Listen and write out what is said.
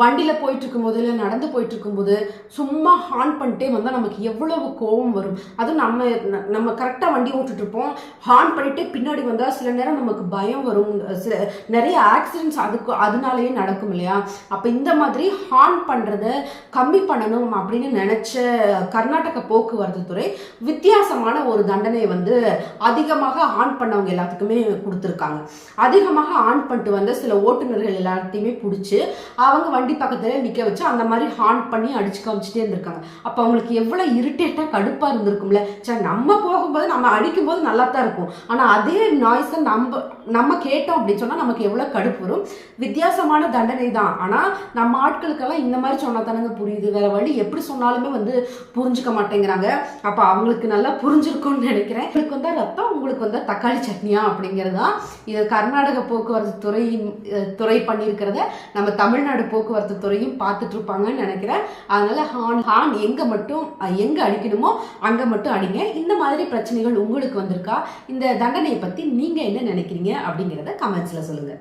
வண்டியில் போயிட்டு இருக்கும்போது இல்லை நடந்து போயிட்டு இருக்கும்போது சும்மா ஹார்ன் பண்ணிட்டே வந்தால் நமக்கு எவ்வளவு கோபம் வரும். அதுவும் நம்ம நம்ம கரெக்டாக வண்டி ஓட்டுட்ருப்போம் ஹார்ன் பண்ணிட்டே பின்னாடி வந்தால் சில நேரம் நமக்கு பயம் வரும். சில நிறைய ஆக்சிடென்ட்ஸ் அதுக்கு அதனாலேயே நடக்கும் இல்லையா? அப்போ இந்த மாதிரி ஹார்ன் பண்ணுறத கம்மி பண்ணணும் அப்படின்னு நினச்ச கர்நாடக போக்குவரத்து துறை வித்தியாசமான ஒரு தண்டனை வந்து அதிகமாக ஆன் பண்ணவங்க எல்லாத்துக்குமே கொடுத்துருக்காங்க. அதிகமாக ஆன் பண்ணிட்டு வந்த சில ஓட்டுநர்கள் எல்லாத்தையுமே பிடிச்சி அவங்க வண்டி பக்கத்துல நிற்க வச்சு அந்த மாதிரி ஹார்ன் பண்ணி அடிச்சு காமிச்சிட்டே இருந்திருக்காங்க. அப்போ அவங்களுக்கு எவ்வளோ இரிட்டேட்டாக கடுப்பாக இருந்திருக்கும்ல. சார் நம்ம போகும்போது நம்ம அடிக்கும் போது நல்லா தான் இருக்கும். ஆனால் அதே நாய்ஸை நம்ம நம்ம கேட்டோம் அப்படின்னு சொன்னால் நமக்கு எவ்வளோ கடுப்பு வரும். வித்தியாசமான தண்டனை தான். ஆனால் நம்ம ஆட்களுக்கெல்லாம் இந்த மாதிரி சொன்னா தானங்க புரியுது. வேற வழி எப்படி சொன்னாலுமே வந்து புரிஞ்சுக்க மாட்டேங்கிறாங்க. அப்போ அவங்களுக்கு நல்லா புரிஞ்சிருக்கும்னு நினைக்கிறேன். உங்களுக்கு வந்தா ரத்தம் உங்களுக்கு வந்தா தக்காளி சட்னியா அப்படிங்கிறது தான் இது கர்நாடக போக்குவரத்து துறை துறை பண்ணியிருக்கிறத நம்ம தமிழ்நாடு போக்குவரத்து துறையும் பார்த்துட்டு இருப்பாங்கன்னு நினைக்கிறேன். அதனால ஹார்ன் ஹார்ன் எங்க மட்டும் எங்கே எங்க அடிக்கணுமோ அங்க மட்டும் அடிங்க. இந்த மாதிரி பிரச்சனைகள் உங்களுக்கு வந்திருக்கா? இந்த தண்டனையை பத்தி நீங்க என்ன நினைக்கிறீங்க அப்படிங்கிறத கமெண்ட்ஸ்ல சொல்லுங்க.